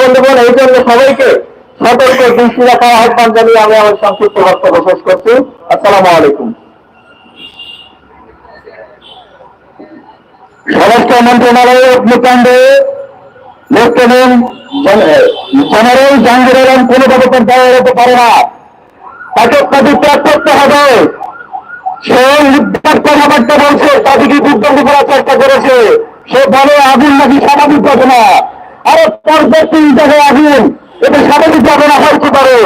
বন্ধুগণ, এই জন্য সবাইকে সতর্ক দৃষ্টি রাখার আহ্বান জানিয়ে আমি আমার সংক্ষিপ্ত করছি। আলাইকুম। স্বরাষ্ট্র মন্ত্রণালয়ের অগ্নিকাণ্ডে লেফটেন্যান্ট জেনারেল জাহাঙ্গীর আলম হতে পারে না। তাকে পদত্যাগ করতে হবে। সে নির্বাক কথাবার্তা বলছে, তাদেরকে করার চেষ্টা করেছে। সে বলে, আগুন নাকি স্বাভাবিক ঘটনা। আরে পর্যায়ে তিন জায়গায় আগুন এটা স্বাভাবিক ঘটনা হতে পারে।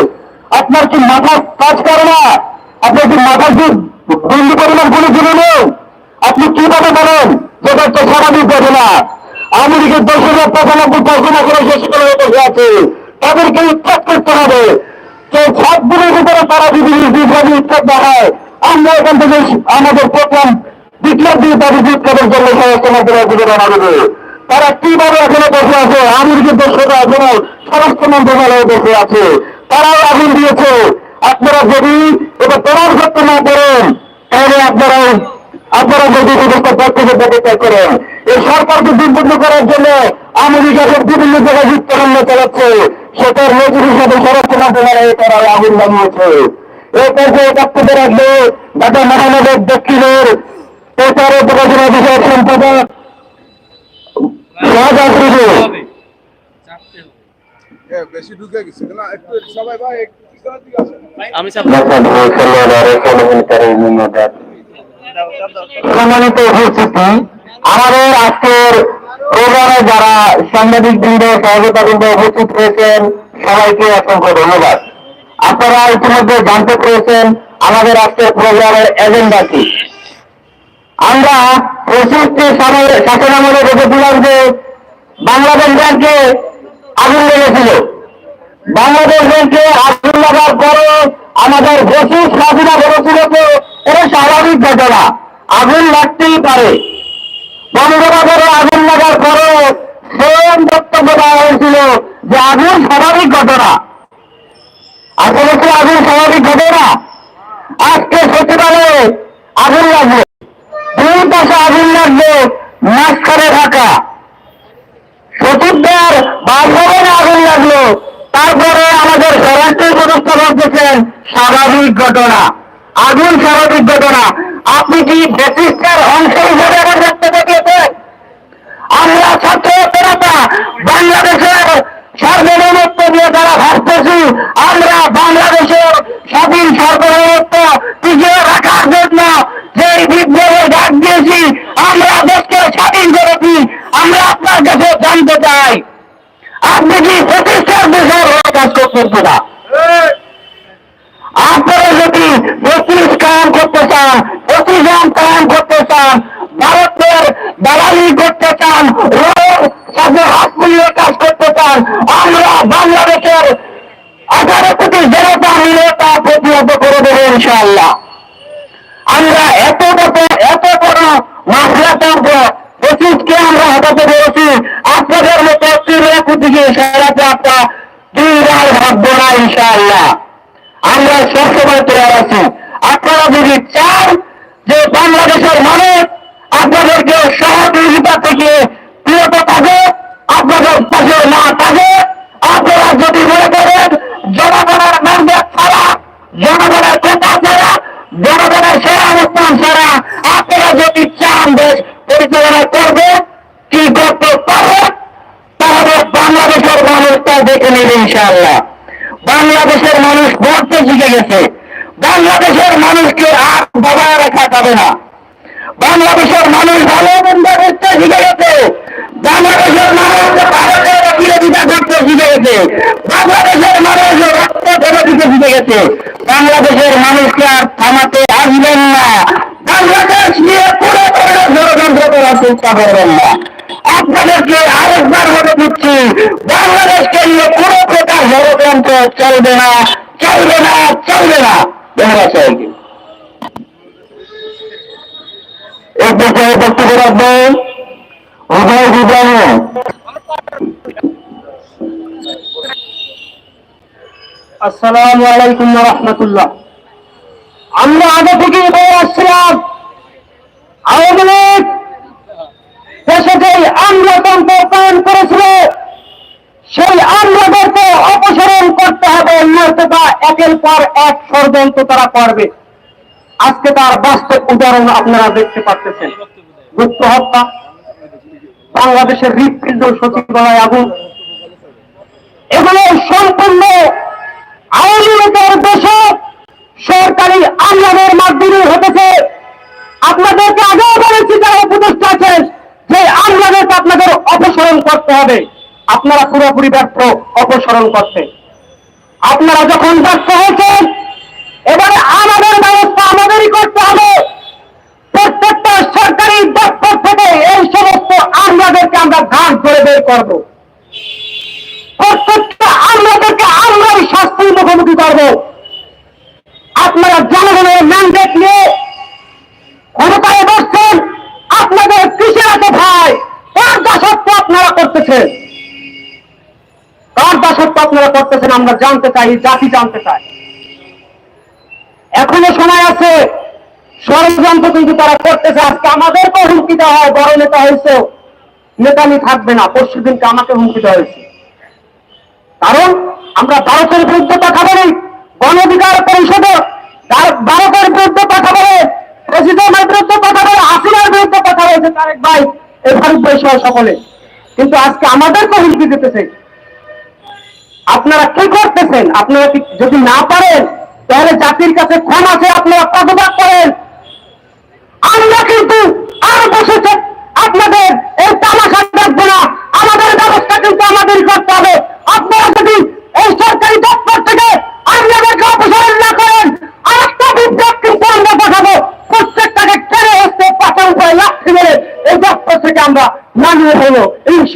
আপনার কি মাথা কাজ করে না? আপনার কি মাথার কি বন্ধু পরিমাণ কোনো জন্য নেই আপনি কীভাবে বলেন যেটা একটা স্বাভাবিক ঘটনা আমেরিকার দশ হাজার পঁচানব্বই ঘোষণা করে শেষ করে বসে আছে। তাদেরকে উৎখাত করতে হবে। যে সবগুলোর ভিতরে তারা যদি বিপ্লবী উৎখাত না হয় আমরা এখান থেকে আমাদের প্রথম বিপ্লব দিয়ে তাদের উৎখাতের জন্য মন্ত্রণালয় থেকে জানা দেবে তারা কীভাবে এখনও বসে আছে? আমেরিকার দর্শকরা এখনও স্বরাষ্ট্র মন্ত্রণালয়ে বসে আছে। তারাও আগুন দিয়েছে। আপনারা যদি এটা প্রমাণ করতে না পারেন তাহলে আপনারা আপনারা যদি ব্যবস্থা পক্ষে প্রতিষ্ঠা করেন। এই সরকারকে দুর্বৃত্ত করার জন্য আমেরিকাকে বিভিন্ন জায়গায় যুক্তরাজ্য চালাচ্ছে, সেটার নজর হিসাবে স্বরাষ্ট্র মন্ত্রণালয়ে তারা আগুন জানিয়েছে এই পর্যায়ে বক্তব্য রাখবে ঢাকা মহানগর দক্ষিণের প্রচার ও প্রকাশনা বিষয়ক সম্পাদক সম্মানিত উপস্থিতি আমাদের আজকের প্রোগ্রামে যারা সাংবাদিক বৃন্দ সহযোগিতা বৃন্দ উপস্থিত হয়েছেন সবাইকে অসংখ্য ধন্যবাদ। আপনারা ইতিমধ্যে জানতে পেরেছেন আমাদের আজকের প্রোগ্রামের এজেন্ডা কি? আমরা পঁচিশটি শাসন আমলে দেখেছিলাম যে বাংলাদেশ ব্যাংকে আগুন লেগেছিল। বাংলাদেশ ব্যাংকে আগুন লাগার পরে আমাদের বসু স্বাধীনতা ঘটেছিল তো, এটা স্বাভাবিক ঘটনা। আগুন লাগতেই পারে বঙ্গবাজারে আগুন লাগার পরে সেম বক্তব্য দেওয়া হয়েছিল যে আগুন স্বাভাবিক ঘটনা আসলে কি আগুন স্বাভাবিক ঘটনা আজকে সচিবালয়ে আগুন লাগবে দুই পাশে আগুন লাগবে মাঝখানে থাকা সচিবদের বাসভবনে আগুন লাগল তারপরে আমাদের স্বরাষ্ট্র উপদেষ্টা বলতেছেন স্বাভাবিক ঘটনা। আগুন স্বাভাবিক ঘটনা। আপনি কি ব্রিটিশদের অংশ হিসেবে বক্তব্য দিয়েছেন আমরা ছাত্র বাংলাদেশের সার্বভৌমত্ব নিয়ে যারা ভাবতেছি, আমরা বাংলাদেশের স্বাধীন সার্বভৌমত্ব টিকিয়ে রাখার জন্য যে বিপ্লবের ডাক দিয়েছি, আমরা দেশকে স্বাধীন করেছি, আমরা আপনার কাছে জানতে চাই। আপনি কি প্রতিষ্ঠার হয়ে কাজ করতেন না যদি পঁচিশ করতে চান প্রতিষ্ঠান কায়ন করতে চান, ভারতের দালালি করতে চান সাথে হাত মিলিয়ে কাজ করতে চান, আমরা বাংলাদেশের আঠারো কোটি জনতা মিলে তা প্রতিহত করে দেবো ইনশাআল্লাহ। আমরা এত এত বড় মাসলা টানব পঁচিশকে আমরা হটাতে পেরেছি, আপনাদের মতো তিরিয়া কোটিকে সারাতে আপনার দুই বার ভাববো না ইনশাআল্লাহ। আমরা সবসময় তৈরি আছি। আপনারা যদি চান যে বাংলাদেশের মানুষ আপনাদেরকে সহযোগিতা থেকে বিরত থাকে, আপনাদের পাশে না থাকে, আপনারা যদি মনে করেন জনগণের ম্যান্ডেট ছাড়া, জনগণের কথা ছাড়া, জনগণের সেরা অবস্থান ছাড়া আপনারা যদি চান দেশ পরিচালনা করবে, কি করতে পারে তাহলে বাংলাদেশের মানুষ তা দেখে নেবে ইনশাআল্লাহ। বাংলাদেশের মানুষ বলতে শিখে গেছে। বাংলাদেশের মানুষকে আর বাবায় রাখা যাবে না। বাংলাদেশের মানুষ ভালো মন্দ বুঝতে শিখে গেছে। বাংলাদেশের মানুষ ভারতের বিরোধিতা করতে শিখে গেছে। বাংলাদেশের মানুষ রক্ত ফেলে দিতে শিখে গেছে। বাংলাদেশের মানুষকে আর থামাতে আসবেন না। বাংলাদেশ নিয়ে পুরো ধরনের ষড়যন্ত্র করার চেষ্টা করবেন না। আপনাদেরকে আরেকবার বলে দিচ্ছি। বাংলাদেশকে নিয়ে কোনো প্রকার ষড়যন্ত্র চলবে না চলবে না চলবে না। ধন্যবাদ সবাইকে। আমরা আগে থেকে বলে আসছিলাম, আওয়ামী লীগ দেশে যে আমলাতন্ত্র পালন করেছিল করতে হবে, নয়তোবা একের পর এক ষড়যন্ত্র তারা করবে। আজকে তার বাস্তব উদাহরণ আপনারা দেখতে পাচ্ছেন। গুপ্ত হত্যা, বাংলাদেশের হৃদপিণ্ড সচিবালয় আগুন, এগুলো সম্পূর্ণ আওয়ামী লীগের দেশে সরকারি আমলাদের মাধ্যমে ঘটেছে। আপনাদেরকে আগেও বলেছি যারা উপদেষ্টা আছেন যে আমলাদেরকে আপনাদের অপসারণ করতে হবে। আপনারা পুরোপুরি ব্যর্থ অপসারণ করতে। আপনারা যখন ব্যর্থ হয়েছেন, এবারে আমাদের ব্যবস্থা আমাদেরই করতে হবে। প্রত্যেকটা সরকারি দপ্তর থেকে এই সমস্ত আমলাদেরকে আমরা ঘাট ধরে বের করব। প্রত্যেকটা আমলাদেরকে আমরাই শাস্তির মুখোমুখি করব। আপনারা জনগণের ম্যান্ডেট নিয়ে ক্ষমতায় বসছেন আপনাদের কিসের এত ভয়? কার দাসত্ব আপনারা করতেছেন? কার দাসত্ব আপনারা করতেছেন? আমরা জানতে চাই জাতি জানতে চাই। এখনও সময় আছে। ষড়যন্ত্র কিন্তু তারা করতেছে। আজকে আমাদেরকে হুমকি দেওয়া হয়। বড় নেতা হয়েছে নেতানি থাকবে না। পরশু দিনকে আমাকে হুমকি দেওয়া হয়েছে। কারণ আমরা ভারতের বিরুদ্ধে কথা বলি। গণ অধিকার পরিষদে ভারতের বিরুদ্ধে কথা বলে। আপনারা কি করতেছেন? আপনারা যদি না পারেন, তাহলে জাতির কাছে ক্ষমা আছে আপনারা পদত্যাগ করেন। আমরা কিন্তু আর বসেছে আপনাদের এই তামাশা দেখব না। আমাদের ব্যবস্থা কিন্তু আমাদের করতে হবে। আপনারা যদি এই সরকারি দপ্তর থেকে আপনাদেরকে অপসারণ না করেন, আরেকটা বিদ্যাপ কিন্তু আমরা পাঠাবো প্রত্যেকটাকে কেড়ে হচ্ছে পাঠা উপায় লাঠি মেরে এই দপ্তর থেকে আমরা নামিয়ে হলো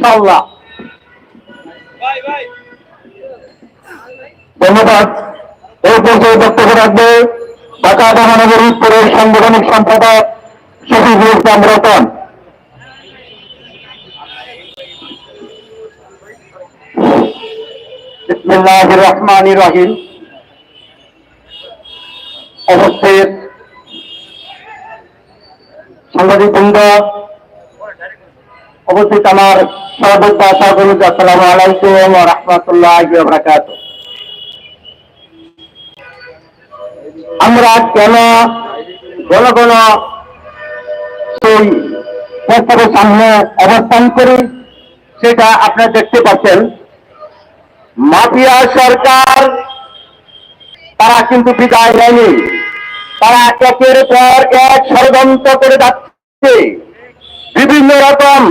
ইনশাল্লাহ ধন্যবাদ। এই পর্যায়ে বক্তব্য রাখবে ঢাকা মহানগর উত্তরের সাংগঠনিক সম্পাদক শফিকুল ইসলাম রতন। রহমান রহিম। অবস্থিত সাংবাদিক বৃন্দ অবস্থিত আমার সহযোদ্ধা সহকর্মী আসসালামু আলাইকুম রাহমাতুল্লাহি ওয়া বারাকাতুহু। আমরা কেন ঘন ঘন সেই প্রস্তাবের সামনে অবস্থান করি সেটা আপনারা দেখতে পাচ্ছেন। মাফিয়া সরকার, তারা কিন্তু বিদায় নেয়নি। তারা একের পর এক ষড়যন্ত্র করে যাচ্ছে। বিভিন্ন রকম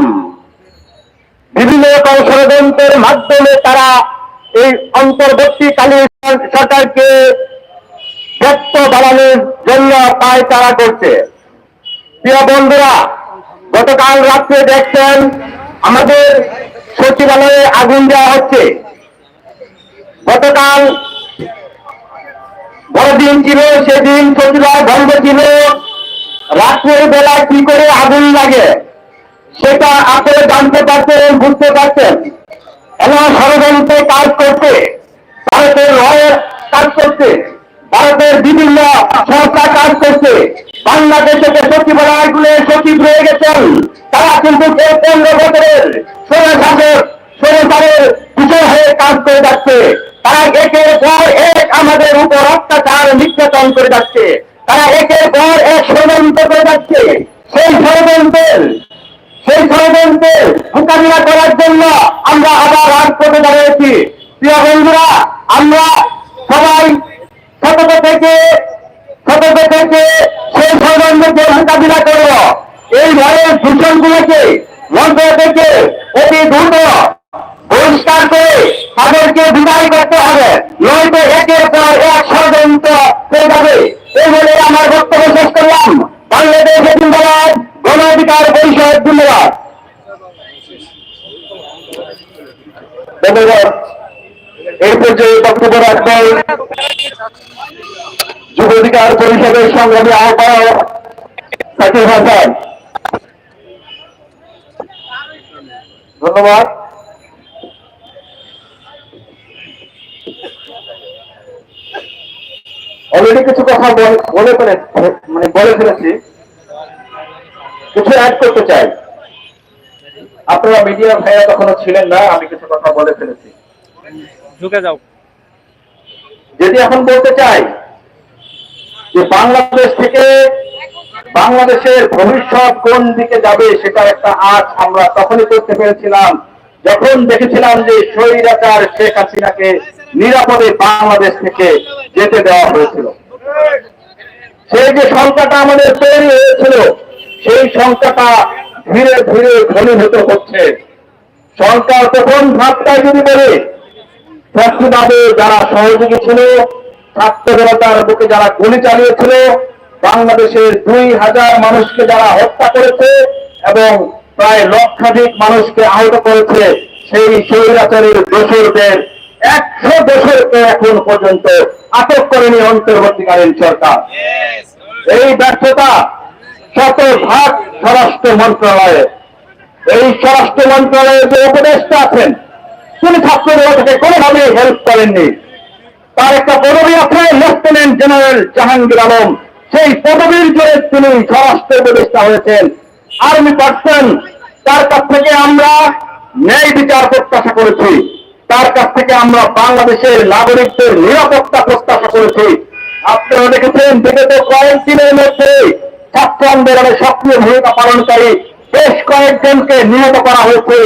বিভিন্ন রকম ষড়যন্ত্রের মাধ্যমে তারা এই অন্তর্বর্তীকালীন সরকারকে ব্যক্ত বাড়ানোর জন্য পায় তারা করছে। প্রিয় বন্ধুরা, গতকাল রাত্রে দেখছেন, আমাদের সচিবালয়ে আগুন দেওয়া হচ্ছে। গতকাল বড়দিন ছিল, সেদিন সচিবালয় বন্ধ ছিল। রাত্রের বেলা কি করে আগুন লাগে? সেটা আপনারা জানতে পারছেন, বুঝতে পারছেন। এমন ষড়যন্ত্রে কাজ করছে, ভারতের রয়ের কাজ করছে, ভারতের বিভিন্ন সংস্থা কাজ করছে। বাংলাদেশে যে সচিবালয়গুলো সচিব রয়ে গেছেন, তারা কিন্তু পনেরো বছরের ষোলো শাসক ষোলো সালের হয়ে কাজ করে যাচ্ছে। তারা একের পর এক আমাদের উপর অত্যাচার, নির্যাতন করে যাচ্ছে। তারা একের পর এক ষড়যন্ত্র করে যাচ্ছে। সেই ষড়যন্ত্রের ষড়যন্ত্রের মোকাবিলা করার জন্য আমরা আবার রাজ করতে দাঁড়িয়েছি। প্রিয় বন্ধুরা, আমরা সবাই সতর্ক থেকে সতর্ক থেকে সেই ষড়যন্ত্রকে মোকাবিলা করব। এই ভয়ের দূষণগুলোকে মন্ত্র থেকে অতি দ্রুত পরিষ্কার করে তাদেরকে বিদায় করতে হবে। নয়তো একের পর এক ষড়যন্ত্র হয়ে যাবে। এই বলে আমার বক্তব্য শেষ করলাম। বাংলাদেশ জিন্দাবাদ গণ অধিকার পরিষদ, ধন্যবাদ। ধন্যবাদ। এই বক্তব্য রাখবেন যুব অধিকার পরিষদের সংগ্রামী আহ্বায়ক সাকিব হাসান। ধন্যবাদ। অলরেডি কিছু কথা বল- মানে বলে ফেলেছি। কিছু অ্যাড করতে চাই। আপনারা মিডিয়া ভাইয়া তখনও ছিলেন না আমি কিছু কথা বলে ফেলেছি। ঢুকে যাও। যেটি এখন বলতে চাই যে বাংলাদেশ থেকে বাংলাদেশের ভবিষ্যৎ কোন দিকে যাবে সেটা একটা আজ আমরা তখনই করতে পেরেছিলাম যখন দেখেছিলাম যে স্বৈরাচার শেখ হাসিনাকে নিরাপদে বাংলাদেশ থেকে যেতে দেওয়া হয়েছিল। সেই যে সংখ্যাটা আমাদের তৈরি হয়েছিল সেই সংখ্যাটা ধীরে ধীরে ঘনীভূত হচ্ছে। সরকার প্রথম ধাপটায় যদি বলে ফ্যাসিবাদে যারা সহযোগী ছিল ছাত্র জনতার বুকে যারা গুলি চালিয়েছিল বাংলাদেশের দুই হাজার মানুষকে যারা হত্যা করেছে এবং প্রায় লক্ষাধিক মানুষকে আহত করেছে সেই স্বৈরাচারের দোষরদের একশো দোষরকে এখন পর্যন্ত আটক করেনি অন্তর্বর্তীকালীন সরকার। এই ব্যর্থতা শত ভাগ স্বরাষ্ট্র মন্ত্রণালয়ে। এই স্বরাষ্ট্র মন্ত্রণালয়ের যে উপদেষ্টা আছেন, তিনি ছাত্রদেরকে কোনোভাবে হেল্প করেননি। তার একটা পদবি আছে লেফটেন্যান্ট জেনারেল জাহাঙ্গীর আলম। সেই পদবীর জোরে তিনি স্বরাষ্ট্র উপদেষ্টা হয়েছেন। আর্মি পার্সন তার কাছ থেকে আমরা ন্যায় বিচার প্রত্যাশা করেছি। তার কাছ থেকে আমরা বাংলাদেশের নাগরিকদের নিরাপত্তা প্রত্যাশা করেছি। আপনারা দেখেছেন, বিগত কয়েকদিনের মধ্যে ছাত্র আন্দোলনে সক্রিয় ভূমিকা পালনকারী বেশ কয়েকজনকে নিহত করা হয়েছে।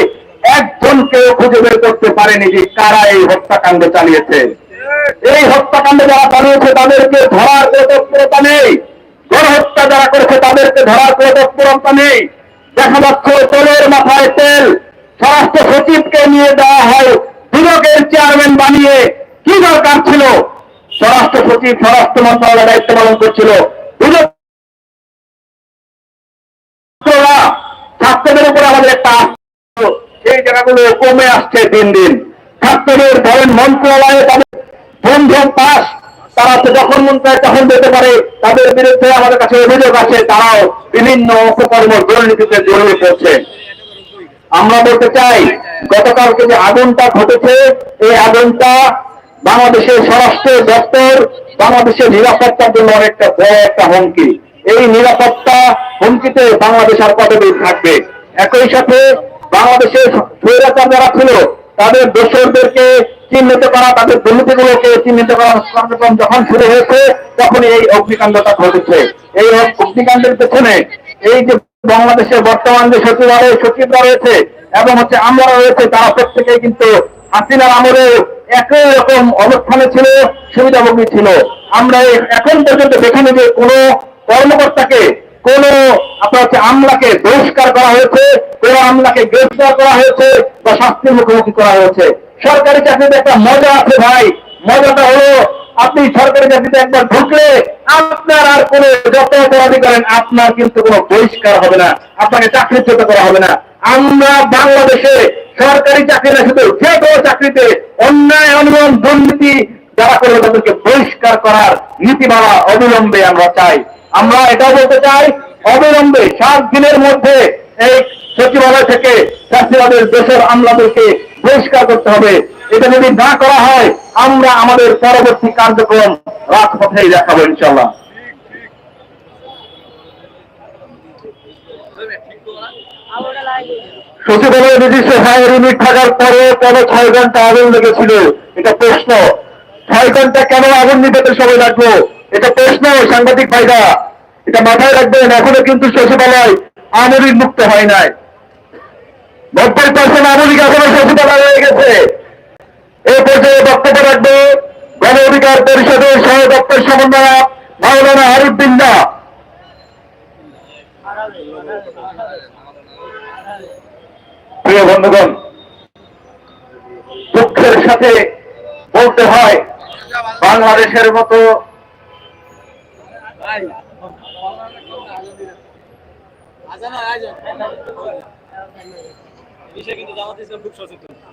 একজনকেও খুঁজে বের করতে পারেনি যে কারা এই হত্যাকাণ্ড চালিয়েছে। এই হত্যাকাণ্ড যারা চালিয়েছে তাদেরকে ধরার কোনো তৎপরতা নেই। গণহত্যা যারা করেছে তাদেরকে ধরার কোনো তৎপরতা নেই। দেখা যাচ্ছে তেলের মাথায় তেল। স্বরাষ্ট্র সচিবকে নিয়ে দেওয়া হয়। দুদকের চেয়ারম্যান বানিয়ে কি দরকার ছিল? স্বরাষ্ট্র সচিব, স্বরাষ্ট্র মন্ত্রণালয়ের দায়িত্ব পালন করছিল। দুদক ছাত্রদের উপরে আমাদের একটা সেই জায়গাগুলো কমে আসছে দিন দিন। ছাত্রদের ধরেন মন্ত্রণালয়ে তাদের পাস। তারা তো যখন তখন পারে, তাদের বিরুদ্ধে আমাদের কাছে অভিযোগ আছে, তারাও বিভিন্ন অপকর্ম দুর্নীতিতে জড়িয়ে পড়ছে। আমরা বলতে চাই, গতকালকে যে আগুনটা ঘটেছে, এই আগুনটা বাংলাদেশের স্বরাষ্ট্র দপ্তর, বাংলাদেশের নিরাপত্তার জন্য অনেকটা বড় একটা হুমকি। এই নিরাপত্তা হুমকিতে বাংলাদেশ আর কতদিন থাকবে? একই সাথে বাংলাদেশের স্বৈরাচার যারা ছিল, তাদের দোষরদেরকে চিহ্নিত করা, তাদের দুর্নীতিগুলোকে চিহ্নিত করা যখন শুরু হয়েছে তখন এই অগ্নিকাণ্ডটা ঘটেছে। এই অগ্নিকাণ্ডের পেছনে এই যে বাংলাদেশের বর্তমান যে সচিবালয়, সচিবরা রয়েছে এবং হচ্ছে আমরা রয়েছে, তারা প্রত্যেকেই কিন্তু হাসিনার আমলে একই রকম অবস্থানে ছিল, সুবিধাভোগী ছিল। আমরা এখন পর্যন্ত দেখিনি যে কোনো কর্মকর্তাকে কোন আপনার হচ্ছে আমলাকে বহিষ্কার করা হয়েছে, কোন আমলাকে গ্রেফতার করা হয়েছে বা শাস্তির মুখোমুখি করা হয়েছে। সরকারি চাকরিতে একটা মজা আছে ভাই। মজাটা হলো, আপনি সরকারি চাকরিতে একবার ঢুকলে আপনার আর কোন যত অপরাধী করেন, আপনার কিন্তু কোনো বহিষ্কার হবে না। আপনাকে চাকরিচ্যুত করা হবে না। আমরা বাংলাদেশে সরকারি চাকরি না, শুধু যে কোনো চাকরিতে অন্যায় অনুমান দুর্নীতি যারা করবে তাদেরকে বহিষ্কার করার নীতিমালা অবিলম্বে আমরা চাই। আমরা এটাও বলতে চাই, অবিলম্বে সাত দিনের মধ্যে এই সচিবালয় থেকে চাষিবাদের দেশের আমলাদেরকে বহিষ্কার করতে হবে। এটা যদি না করা হয়, আমরা আমাদের পরবর্তী কার্যক্রম রাজপথেই দেখাবো ইনশাল্লাহ সচিবালয়ে নির্দিষ্ট ফায়ার ইউনিট থাকার পরে কেন ছয় ঘণ্টা আগুন লেগেছিল। এটা প্রশ্ন। ছয় ঘণ্টা কেন আগুন নিতে সময় লাগল? এটা প্রশ্ন সাংবাদিক ভাইরা। এটা মাথায় রাখবেন, এখনও কিন্তু সচিবালয় আমলিক মুক্ত হয় নাই। নব্বই পার্সেন্ট আমলিক এখনও সচিবালয় হয়ে গেছে। এই পর্যায়ে বক্তব্য রাখবে, গণ অধিকার পরিষদের সহ দপ্তর সমন্বয়ক মাওলানা আরুদ্দিন দা। প্রিয় বন্ধুগণ, দুঃখের সাথে বলতে হয়, বাংলাদেশের মতো কিন্তু জামাত ইসলাম খুব সচেতন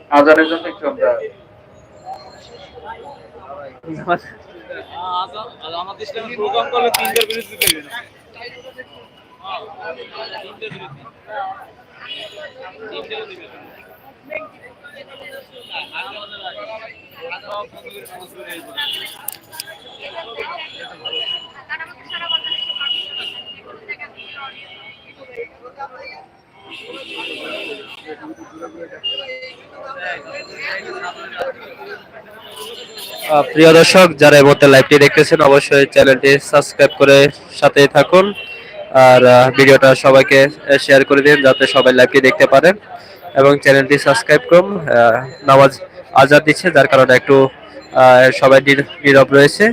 আজানের জন্য একটু আমরা জামাত ইসলামের প্রোগ্রাম করলে তিনটার বিরুদ্ধে দেবে না আমাদের প্রিয় দর্শক, যারা এই লাইভটি দেখতেছেন, অবশ্যই চ্যানেলটি সাবস্ক্রাইব করে সাথেই থাকুন। আর ভিডিওটা সবাইকে শেয়ার করে দিন, যাতে সবাই লাইভটি দেখতে পারেন। এবং চ্যানেলটি সাবস্ক্রাইব করুন নামাজ আজাদ দিচ্ছে, যার কারণে একটু সবাই নীর- নীরব রয়েছে।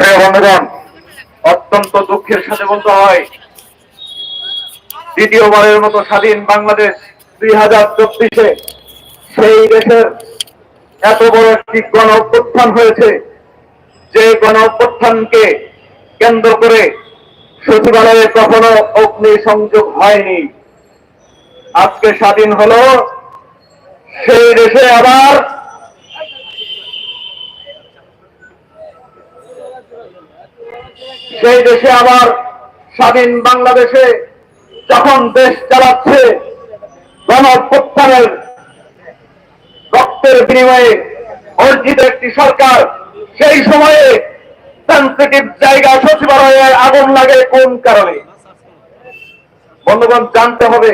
অত্যন্ত দুঃখের সাথে বলতে হয়, দ্বিতীয়বারের মতো স্বাধীন বাংলাদেশ দুই হাজার চব্বিশে সেই দেশের এত বড় একটি গণ অভ্যুত্থান হয়েছে যে গণ অভ্যুত্থানকে কেন্দ্র করে সচিবালয়ে কখনো অগ্নি সংযোগ হয়নি। আজকে স্বাধীন হলো, সেই দেশে আবার সেই দেশে আবার স্বাধীন বাংলাদেশে যখন দেশ চালাচ্ছে গণ অভ্যুত্থানের রক্তের বিনিময়ে অর্জিত একটি সরকার, সেই সময়ে সেন্সিটিভ জায়গা সচিবালয়ে আগুন লাগে কোন কারণে? বন্ধুগণ, জানতে হবে,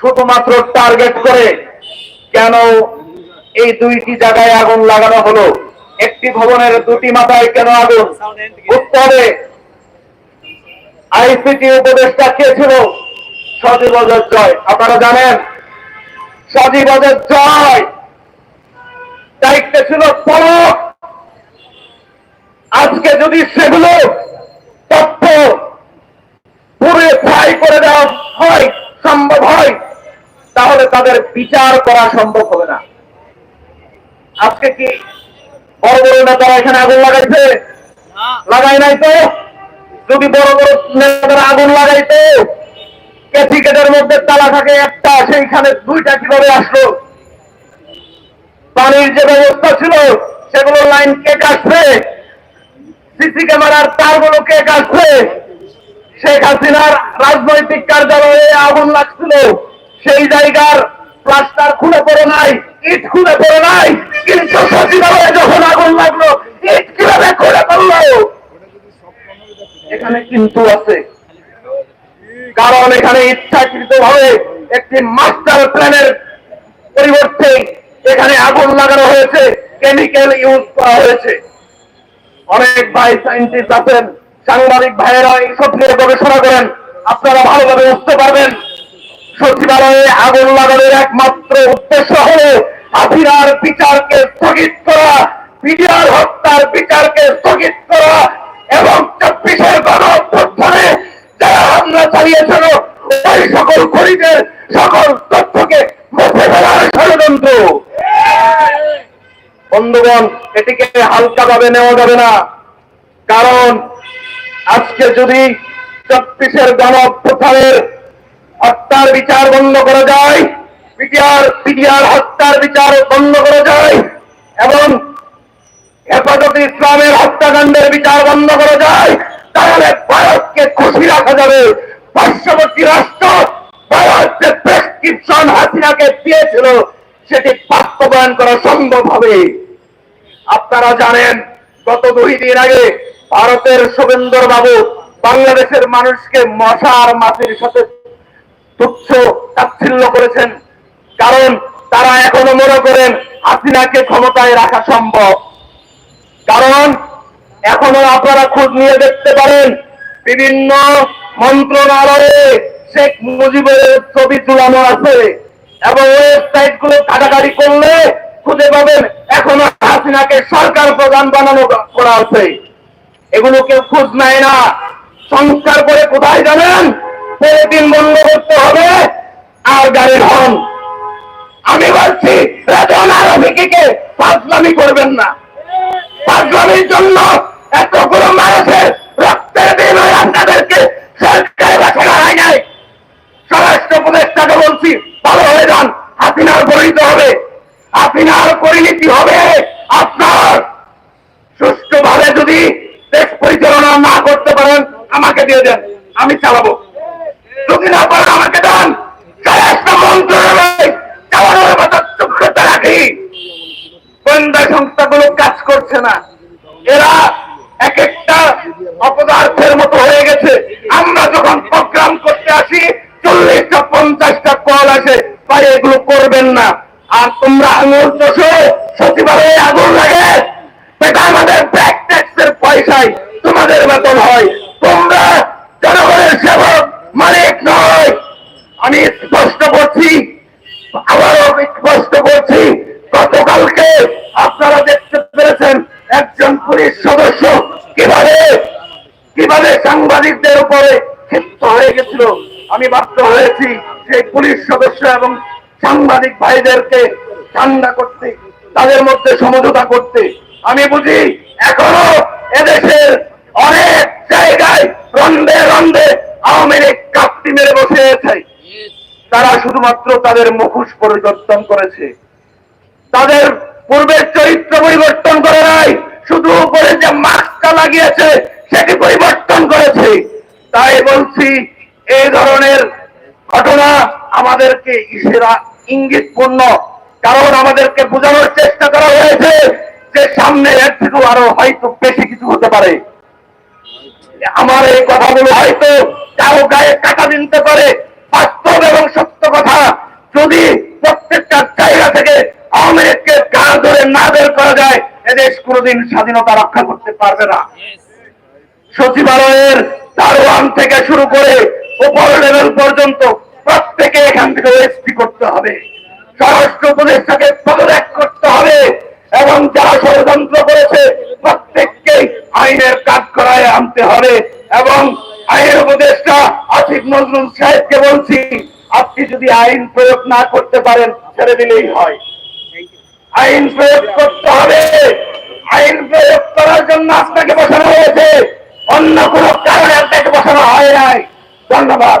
শুধুমাত্র টার্গেট করে কেন এই দুইটি জায়গায় আগুন লাগানো হলো? একটি ভবনের দুটি মাথায় কেন আগুন? উত্তরে, আইসিটি উপদেষ্টা কে ছিল? সজীব জয়। আপনারা জানেন, সজীব জয় দায়িত্বে ছিল পলক আজকে যদি সেগুলো তথ্য পুরে ছাই করে দেওয়া হয়, সম্ভব হয়, তাহলে তাদের বিচার করা সম্ভব হবে না। আজকে কি বড় বড় নেতারা এখানে আগুন লাগাইছে। লাগাই নাই তো? যদি বড় বড় নেতারা আগুন লাগাইতো ক্যাথিকেটের মধ্যে তালা থাকে একটা সেইখানে দুইটা কীভাবে আসলো? পানির যে ব্যবস্থা ছিল সেগুলো লাইন কে কাটছে সিসি ক্যামেরার তারগুলো কে কাটছে শেখ হাসিনার রাজনৈতিক কার্যালয়ে আগুন লাগছিল। সেই জায়গার প্লাস্টার খুলে পড়ে নাই ইট খুলে পড়ে নাই। কিন্তু সচিবালয়ে যখন আগুন লাগল ইট কীভাবে খুলে পড়ল এখানে কিন্তু আছে। কারণ এখানে ইচ্ছাকৃত ভাবে একটি মাস্টার প্ল্যানের পরিবর্তে এখানে আগুন লাগানো হয়েছে কেমিক্যাল ইউজ করা হয়েছে। অনেক ভাই সাইন্টিস্ট আছেন, সাংবাদিক ভাইয়েরা এইসব নিয়ে গবেষণা করেন। আপনারা ভালোভাবে বুঝতে পারবেন, সচিবালয়ে আগুন লাগানোর একমাত্র উদ্দেশ্য হল হাসিনার বিচারকে স্থগিত করা পিডিআর হত্যার বিচারকে স্থগিত করা এবং চব্বিশের গণ অভ্যুত্থানে যারা হামলা চালিয়েছিল, ওই সকল খরিদের সকল তথ্যকে মুছে ফেলার ষড়যন্ত্র। বন্ধুগণ, এটিকে হালকা ভাবে নেওয়া যাবে না। কারণ আজকে যদি চব্বিশের গণ অভ্যুত্থানের হত্যার বিচার বন্ধ করা যায় পিটিআর পিটিআর হত্যার বিচার বন্ধ করা যায় এবং হেফাজতে ইসলামের হত্যাকাণ্ডের বিচার বন্ধ করা যায়, তাহলে ভারতকে খুশি রাখা যাবে। পার্শ্ববর্তী রাষ্ট্র ভারত যে প্রেসক্রিপশন হাসিনাকে দিয়েছিল, সেটি বাস্তবায়ন করা সম্ভব হবে। আপনারা জানেন, গত দুই দিন আগে ভারতের শুভেন্দর বাবু বাংলাদেশের মানুষকে মশা আর মাছির সাথে তুচ্ছ তাচ্ছিল্য করেছেন। কারণ তারা এখনও মনে করেন হাসিনাকে ক্ষমতায় রাখা সম্ভব। কারণ এখনও আপনারা খোঁজ নিয়ে দেখতে পারেন, বিভিন্ন মন্ত্রণালয়ে শেখ মুজিবের ছবি ঝুলানো আছে এবং ওয়েবসাইটগুলো কাটাকাটি করলে খুঁজে পাবেন এখনও হাসিনাকে সরকার প্রধান বানানো করা আছে। এগুলো কেউ খোঁজ নেয় না। সংস্কার করে কোথায় জানেন? দিন বন্ধ করতে হবে। আর গাড়ির হন আমি বলছি, রাজন আরবিকে ফাজলামি করবেন না। পাঁচজনের জন্য এত এতগুলো মানুষের রক্তের বিনিময়ে আপনাদেরকে সরকারি বাসা হয় নাই। স্বরাষ্ট্র উপদেষ্টাকে বলছি, ভালো হয়ে যান হাসিনার পরিণত হবে হাসিনার পরিণতি হবে, আপনার সুষ্ঠুভাবে যদি দেশ পরিচালনা না করতে পারেন, আমাকে দিয়ে দেন, আমি চালাবো। যদি না পারেন আমাকে দেন, স্বরাষ্ট্র মন্ত্রণালয় চালানোর মতো যোগ্যতা রাখি গোয়েন্দা সংস্থাগুলো কাজ করছে না। এরা এক একটা অপদার্থের মতো হয়ে গেছে। আমরা যখন প্রোগ্রাম করতে আসি, চল্লিশটা, পঞ্চাশটা কল আসে, ভাই, এগুলো করবেন না। আর তোমরা আঙুল চষো, সচিবালয়ে আগুন লাগে। সেটা আমাদের ব্যাক ট্যাক্সের পয়সায় তোমাদের বেতন হয়। তোমরা জনগণের সেবক মালিক নয়। আমি স্পষ্ট করছি আবারও স্পষ্ট করছি গতকালকে আপনারা দেখতে পেরেছেন একজন পুলিশ সদস্য কীভাবে কীভাবে সাংবাদিকদের উপরে ক্ষিপ্ত হয়ে গেছিল। আমি বাধ্য হয়েছি সেই পুলিশ সদস্য এবং সাংবাদিক ভাইদেরকে ঠান্ডা করতে, তাদের মধ্যে সমঝোতা করতে। আমি বুঝি এখনও এদেশের অনেক জায়গায় রন্ধে রন্ধে আওয়ামী লীগ কাপ্তি মেরে বসে আছে তারা শুধুমাত্র তাদের মুখোশ পরিবর্তন করেছে। তাদের পূর্বের চরিত্র পরিবর্তন করে নাই, শুধু উপরে যে মাস্কটা লাগিয়েছে, সেটি পরিবর্তন করেছে। তাই বলছি এই ধরনের ঘটনা আমাদেরকে ইসেরা ইঙ্গিতপূর্ণ, কারণ আমাদেরকে বোঝানোর চেষ্টা করা হয়েছে যে সামনে এর থেকেও আরও হয়তো বেশি কিছু হতে পারে। আমার এই কথাগুলো হয়তো কারও গায়ে কাটা দিতে পারে বাস্তব এবং সত্য কথা যদি প্রত্যেকটা জায়গা থেকে আওয়ামী লীগকে গা ধরে না বের করা যায়, এদেশ কোনোদিন স্বাধীনতা রক্ষা করতে পারবে না। সচিবালয়ের দারোয়ান থেকে শুরু করে উপর লেভেল পর্যন্ত প্রত্যেকে এখান থেকে ওএসপি করতে হবে। স্বরাষ্ট্র উপদেষ্টাকে পদত্যাগ করতে হবে এবং যারা ষড়যন্ত্র করেছে, প্রত্যেককেই আইনের কাজ করায় আনতে হবে এবং আইনের উপদেষ্টা আসিফ নজরুল সাহেবকে বলছি, আপনি যদি আইন প্রয়োগ না করতে পারেন, ছেড়ে দিলেই হয়। আইন প্রয়োগ করতে হবে। আইন প্রয়োগ করার জন্য আপনাকে বসানো হয়েছে। অন্য কোনো কারণে আপনাকে বসানো হয় নাই। ধন্যবাদ।